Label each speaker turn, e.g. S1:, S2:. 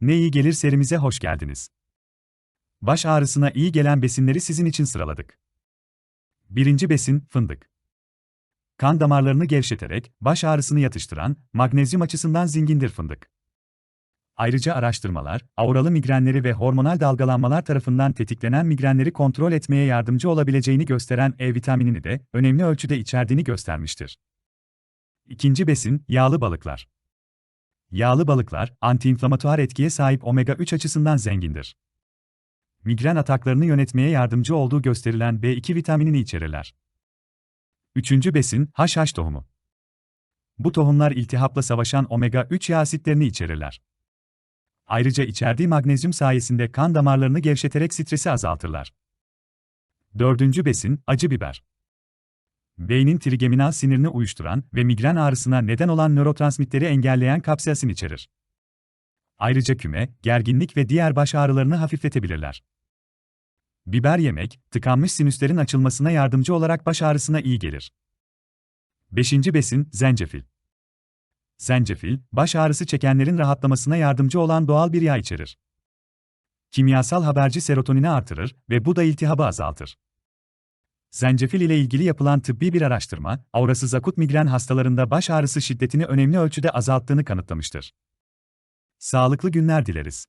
S1: Ne iyi gelir serimize hoş geldiniz. Baş ağrısına iyi gelen besinleri sizin için sıraladık. Birinci besin, fındık. Kan damarlarını gevşeterek, baş ağrısını yatıştıran, magnezyum açısından zengindir fındık. Ayrıca araştırmalar, auralı migrenleri ve hormonal dalgalanmalar tarafından tetiklenen migrenleri kontrol etmeye yardımcı olabileceğini gösteren E vitaminini de önemli ölçüde içerdiğini göstermiştir. İkinci besin, yağlı balıklar. Yağlı balıklar, antiinflamatuar etkiye sahip omega-3 açısından zengindir. Migren ataklarını yönetmeye yardımcı olduğu gösterilen B2 vitaminini içerirler. Üçüncü besin, haşhaş tohumu. Bu tohumlar iltihapla savaşan omega-3 yağ asitlerini içerirler. Ayrıca içerdiği magnezyum sayesinde kan damarlarını gevşeterek stresi azaltırlar. Dördüncü besin, acı biber. Beynin trigeminal sinirini uyuşturan ve migren ağrısına neden olan nörotransmitteri engelleyen kapsaisin içerir. Ayrıca küme, gerginlik ve diğer baş ağrılarını hafifletebilirler. Biber yemek, tıkanmış sinüslerin açılmasına yardımcı olarak baş ağrısına iyi gelir. Beşinci besin, zencefil. Zencefil, baş ağrısı çekenlerin rahatlamasına yardımcı olan doğal bir yağ içerir. Kimyasal haberci serotonini artırır ve bu da iltihabı azaltır. Zencefil ile ilgili yapılan tıbbi bir araştırma, aurasız akut migren hastalarında baş ağrısı şiddetini önemli ölçüde azalttığını kanıtlamıştır. Sağlıklı günler dileriz.